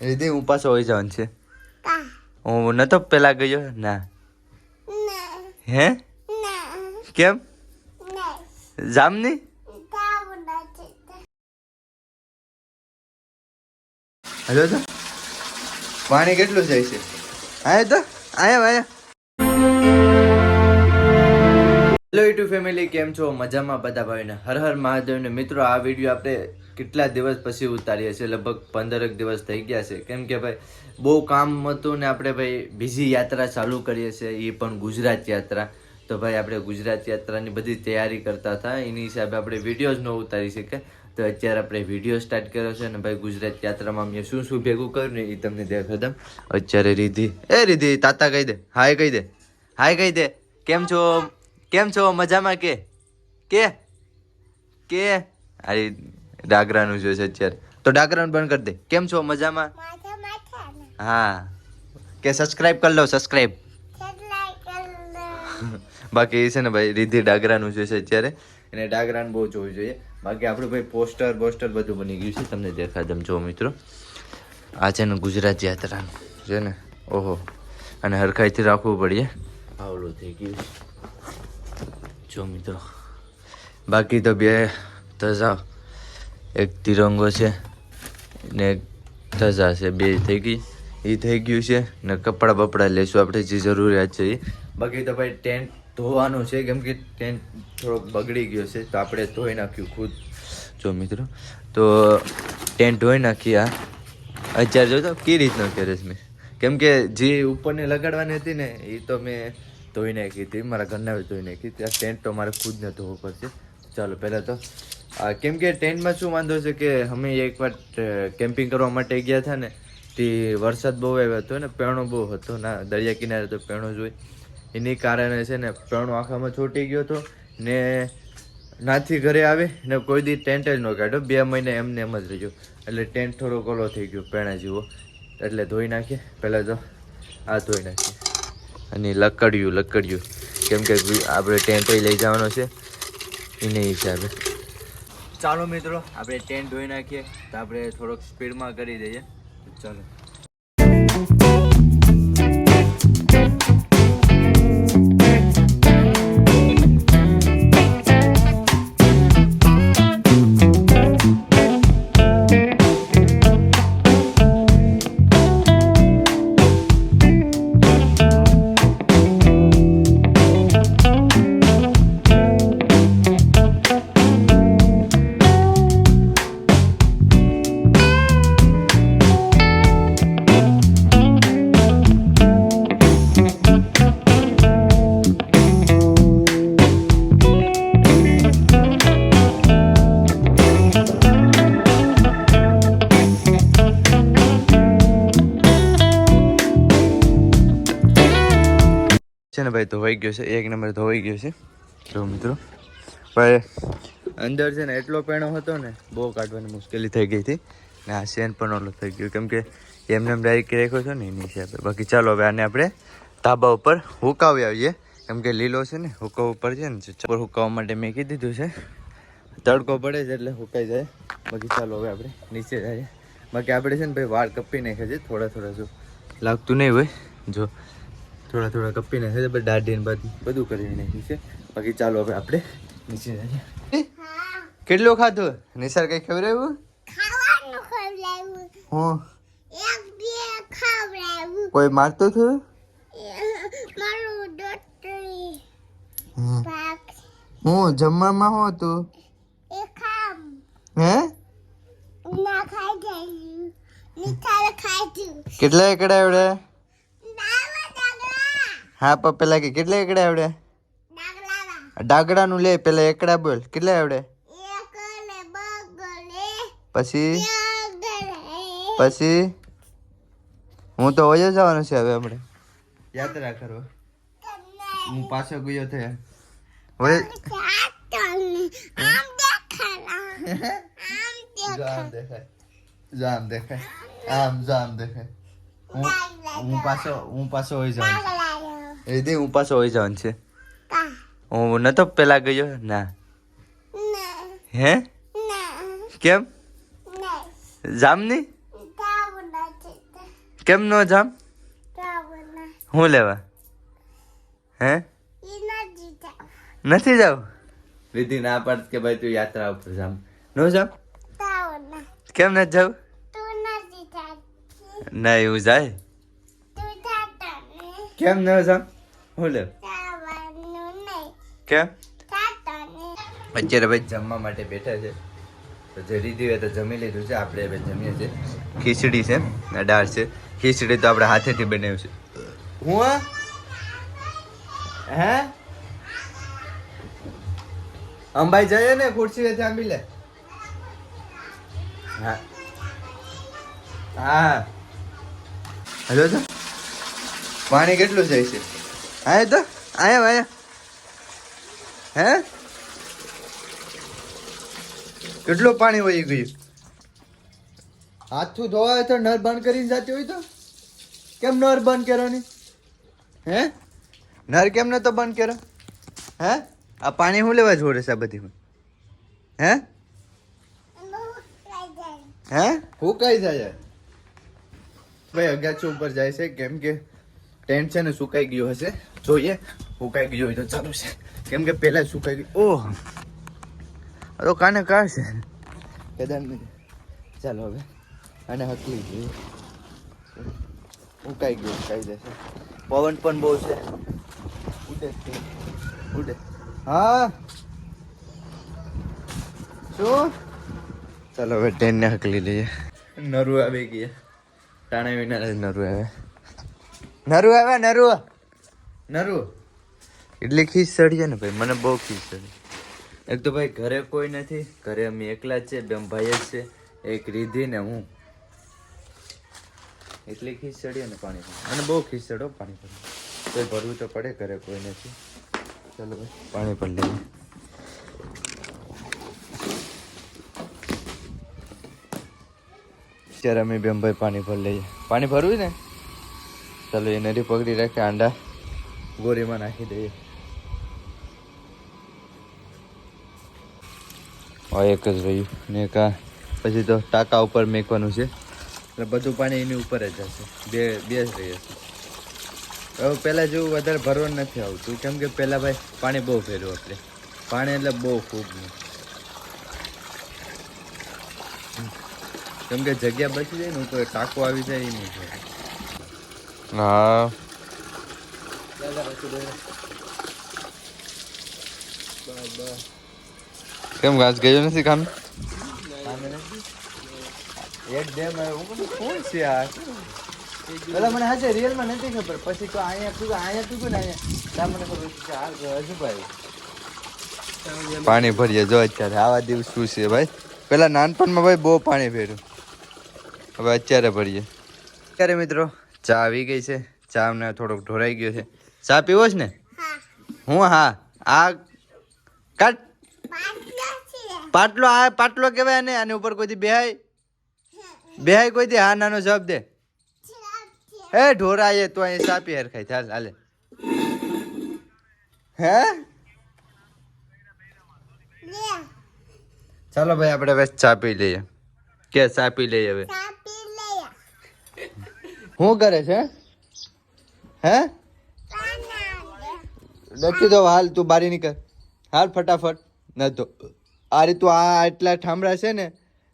રીધી હું પાછો હોય જવાનું છે. હું નતો પેલા ગયો? ના. ના. હે? કેમ? ના. જામની? હેલો હલો તો. પાણી કેટલું જાય છે? આયા તો આયા આયા. હેલો યુટ્યુબ ફેમિલી કેમ છો? મજામાં બધા ભાઈને હર હર મહાદેવને મિત્રો આ વીડિયો આપણે કેટલા દિવસ પછી ઉતારીએ છીએ? લગભગ પંદરક દિવસ થઈ ગયા છે. કેમ કે ભાઈ, બહુ કામ હતું ને આપણે ભાઈ બીજી યાત્રા ચાલુ કરીએ છીએ. એ પણ ગુજરાત યાત્રા. તો ભાઈ, આપણે ગુજરાત યાત્રાની બધી તૈયારી કરતા હતા. એની હિસાબે આપણે વિડીયોઝ ન ઉતારી શકીએ તો અત્યારે આપણે વીડિયો સ્ટાર્ટ કર્યો છે અને ભાઈ, ગુજરાત યાત્રામાં મેં શું શું ભેગું કર્યું ને એ તમને દેખાડ તમ અત્યારે રીધી. એ રીધી, તાતા કહી દે. હાય કહી દે. હાય કહી દે. કેમ છો? કેમ છો? મજામાં કે? કે? કે? અરે ડાગરાનું જોશે અત્યારે. તો ડાગરાનું બંધ કરી દે. કેમ છો? મજામાં? હા. કે સબસ્ક્રાઇબ કરી લો સબસ્ક્રાઇબ બાકી એ છે ને ભાઈ રીધી ડાગરાનું જોશે અત્યારે. એને ડાગરાનું બહુ જોવું જોઈએ. બાકી આપણું ભાઈ પોસ્ટર પોસ્ટર બધું બની ગયું છે. તમને દેખાડ દમ જો મિત્રો. આ છે ને ગુજરાત યાત્રાનું. છે ને? ઓહો. અને હરખાઈથી રાખવું પડે આવડું થઈ ગયું જો મિત્રો. બાકી તો બે ધજા એક તિરંગો છે ને એક ધજા છે. બે થઈ ગઈ. એ થઈ ગયું છે ને કપડાં બપડા લેશું. આપણે જે જરૂરિયાત છે એ. બાકી તો ભાઈ ટેન્ટ ધોવાનું છે. કેમ કે ટેન્ટ થોડોક બગડી ગયો છે. તો આપણે ધોઈ નાખ્યું ખુદ. જો મિત્રો, તો ટેન્ટ ધોઈ નાખી આ. અત્યારે જોતો કઈ રીતનો કરે છે મેં કેમ કે જે ઉપરને લગાડવાની હતી ને, એ તો મેં ધોઈ નાખી હતી. મારા ઘરના ધોઈ નાખી ત્યાં ટેન્ટ તો મારે ખુદને ધોવો પડશે. ચાલો, પહેલાં તો કેમ કે ટેન્ટમાં શું વાંધો છે કે અમે એકવાર કેમ્પિંગ કરવા માટે ગયા હતા ને, તે વરસાદ બહુ આવ્યો હતો ને, પેણો બહુ હતો. ના, દરિયા કિનારે તો પેણો જ હોય. એની કારણે છે ને, પેણો આખામાં છૂટી ગયો હતો ને નાથી ઘરે આવે ને કોઈ દી ટેન્ટ જ ન કાઢ્યો. બે મહિને એમને એમ જ રહ્યો એટલે ટેન્ટ થોડો કોલો થઈ ગયો, પેણા જેવો. એટલે ધોઈ નાખીએ. પહેલાં તો આ ધોઈ નાખીએ. અને લકડ્યું લકડ્યું. કેમ કે આપણે ટેન્ટ લઈ જવાનો છે. એને હિસાબે. ચાલો મિત્રો આપણે ટેન્ટ ધોઈ નાખીએ તો આપણે થોડોક સ્પીડમાં કરી દઈએ. ચાલો. ભાઈ ધોવાઈ ગયો છે. એક નંબર ધોવાઈ ગયો છે. જો મિત્રો ભાઈ અંદર છે ને એટલો પેણો હતો ને, બહુ કાઢવાની મુશ્કેલી થઈ ગઈ હતી. ને આ સેન પણ ઓલો થઈ ગયો. કેમ કે એમને એમ ડાયરેક્ટ રાખ્યો છે ને, એની હિસાબે બાકી ચાલો હવે આને આપણે ધાબા ઉપર હુકાવી આવીએ. કેમ કે લીલો છે ને, હુકાવ ઉપર છે ને ચપર હુકાવવા માટે મેં કહી દીધું છે. તડકો પડે છે એટલે હુકાઈ જાય. બાકી ચાલો હવે આપણે નીચે જઈએ. બાકી આપણે છે ને ભાઈ વાળ કપી નાખ્યા છે, થોડા થોડા જો. લાગતું નહીં હોય. જો. થોડા થોડા કપી નાખ્યા છે બધા દાઢી ને બધું. બધું કરી નાખ્યું છે. બાકી ચાલો હવે આપણે નીચે જઈએ. હા? કેટલું ખાધું? નિસાર કઈ ખવડાવ્યું? ખાવાનું હું? એક બે ખવડાવ્યું. કોઈ મારતું થયું હું જમવામાં હું હતું? હે? કેટલા એકડા દાગલા હા પણ પેલા કે કેટલા એકડા આવડે? ડાગડાનું લે પેલા એકડા બોલ. કેટલા આવડે? પછી? પછી? હું તો હોય જવાનું છે હવે આપણે. યાત્રા કરવા હું પાછો ગયો થયા હવે આમ દેખાલા આમ જો આમ દેખાય. જામ દેખાય આમ જામ દેખાય. હું હું પાછો હું પાછો હોય જવાનું દેખાલા હું પાછો હોય જવાનું છે. હું હું નતો પેલા ગયો? ના. ના. હે? કેમ? ના. જામની કેમ નો જામ? હું લેવા? હે? નથી જાવ. વિધિ ના પાડ કે ભાઈ તું યાત્રા ઉપર જામ. નો જામ? કેમ નથી જાવ? નહીં હું એવું જાય. તું ને કેમ ન જામ? લેવ કેમ? અત્યારે ભાઈ જમવા માટે બેઠા છે. તો જરી હોય તો જમી લીધું છે. આપણે હવે જમીએ છીએ. ખીચડી છે ને દાળ છે. ખીચડી તો આપણે હાથેથી બનાવ્યું છે. હું હે? અંબાઈ જઈએ ને ખુરશી આંબી લે હા. હા. તો પાણી કેટલું જાય છે? આયા તો આયા આયા હે કેટલું પાણી વહી ગયું? હાથું ધોવાય તો નળ બંધ કરીને જતી હોય તો? કેમ નળ બંધ કરવાની? હે? નળ કેમ નતો બંધ કર્યો હે? આ પાણી શું લેવા જોડે છે આ બધી હે? હે? હું? કઈ જાય ભાઈ અગાચી ઉપર જાય છે કેમ કે ટેન્ટ છે ને સુકાઈ ગયું હશે. જોઈએ, સુકાઈ ગયું હોય તો ચાલુ છે. કેમ કે પહેલા સુકાઈ ગયું. ઓહ. તો કાને કાર છે? કેદાર ચાલો હવે. અને હકલી ગયું. ઉકાઈ ગયું, ઉકાઈ જશે. પવન પણ બહુ છે. ઉડે ઉડે. હા. શું? ચાલો હવે ટ્રેનને હકલી લઈએ. નરુ આવી ગયા. ટાણે વિના નરુ આવે. નરુ આવે નરુ. નરુ. એટલી ખીસ ચડી ને ભાઈ મને બહુ ખીસ ચડી એક તો ભાઈ ઘરે કોઈ નથી ઘરે અમે એકલા જ છે બે ભાઈ જ છે એક રીધિ ને હું. એટલી ખીસ ચડીએ ને પાણી મને બહુ ખીસ ચડો પાણી પર તો ભરવું તો પડે ઘરે કોઈ નથી. ચાલો ભાઈ પાણી પર લઈએ. અત્યારે અમે બેમભાઈ પાણી ભરી લઈએ. પાણી ભરવું ને ચાલો એ નદી પકડી રાખે, આંડા ગોરીમાં નાખી દઈએ. એક જ રહ્યું. ને કા પછી તો ટાંકા ઉપર મેકવાનું છે. એટલે બધું પાણી એની ઉપર જ જશે બે બે જ રહી હશે. હવે પહેલાં જેવું વધારે ભરવાનું નથી આવતું. કેમ કે પહેલાં ભાઈ પાણી બહુ ફેર્યું આપણે. પાણી એટલે બહુ ખૂબ કેમ કે જગ્યા બચી જાય ને, તો ટાંકો આવી જાય એ નહીં હા. કેમ ઘાસ ગયો નથી કામ એક ડેમ કોણ છે આ? પેલા મને હાજર રિયલમાં નથી ખબર પછી તો અહીંયા તું અહીંયા તું ને અહીંયા? મને ખબર છે કે હજુ ભાઈ પાણી ભરીએ જો અત્યારે આવા દિવસ શું છે ભાઈ? પેલા નાનપણમાં ભાઈ બહુ પાણી ભર્યું. હવે અત્યારે ભરીએ. અત્યારે મિત્રો ચા આવી ગઈ છે. ચા અમને થોડોક ઢોરાઈ ગયો છે. ચા પીવો છે ને? હું હા. આ કાટ. પાટલો, આ પાટલો કહેવાય ને આની ઉપર કોઈથી બેહાય? બેહાય કોઈથી? હા, નાનો જવાબ દે. હે ઢોરા ઢોરાએ તો અહીં સાપી હરખાય. ચાલ, હાલે. હે? ચાલો ભાઈ, આપણે બસ ચા પી લઈએ. કે ચા પી લઈએ હવે? શું કરે છે? હે? નથી તો હાલ તું બારી નીકળ. હાલ ફટાફટ. ન તો આ રીતું આ એટલા ઠામડા છે ને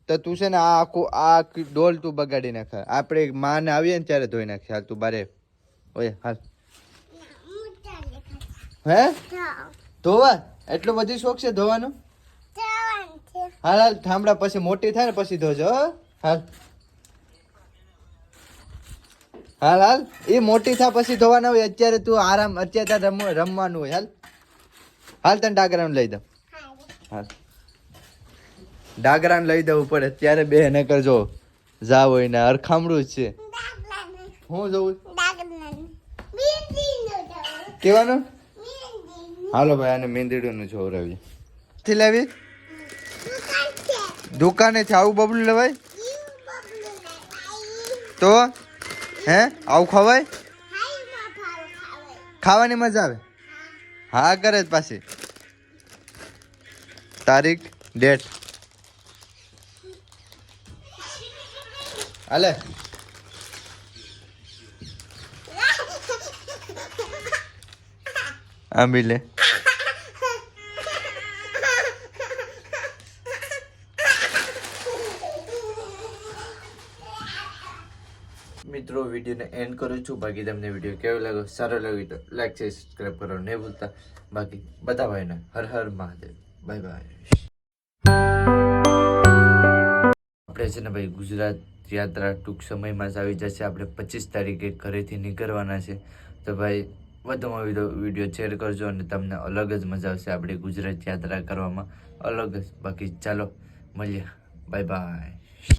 તો તું છે ને આ આખું આ ડોલ તું બગાડી નાખે. આપણે માને આવીએ ને ત્યારે ધોઈ નાખીએ. હાલ તું બારે. ઓય હાલ. હે? ધોવા? એટલો બધી શોખ છે ધોવાનો? હાલ હાલ ઠામડા પછી મોટી થાય ને પછી ધોજો. હાલ. હાલ હાલ. એ મોટી થા પછી ધોવાના હોય, અત્યારે તું આરામ, અત્યારે ત્યાં રમ રમવાનું હોય. હાલ. હાલ તને ડાગરાને લઈ દઉં. હાલ. ડાગરાને લઈ દઉં પડે અત્યારે બે એને કરજો જાવ હોય ને અરખામડું જ છે. હું જવું કેવાનું? હાલો ભાઈ, આને મેંદીડું જોવરાવીએ થી લેવી? દુકાને છે. આવું બબલું લેવાય? તો? હે? આવું ખવાય? ખાવાની મજા આવે? હા, કરે જ પાછી. તારીખ ડેટ હાલે. આંબી લે. વિડીયોને એન્ડ કરું છું. બાકી તમને વીડિયો કેવો લાગ્યો? સારો લાગ્યો તો લાઈક છે સબસ્ક્રાઈબ કરો નહીં ભૂલતા. બાકી બધા ભાઈને હર હર મહાદેવ. બાય બાય આપણે છે ને ભાઈ ગુજરાત યાત્રા ટૂંક સમયમાં જ આવી જશે. આપણે પચીસ તારીખે ઘરેથી નીકળવાના છે. તો ભાઈ વધુમાં વધુ વીડિયો શેર કરજો અને તમને અલગ જ મજા આવશે આપણે ગુજરાત યાત્રા કરવામાં. અલગ જ. બાકી ચાલો, મળીએ. Bye bye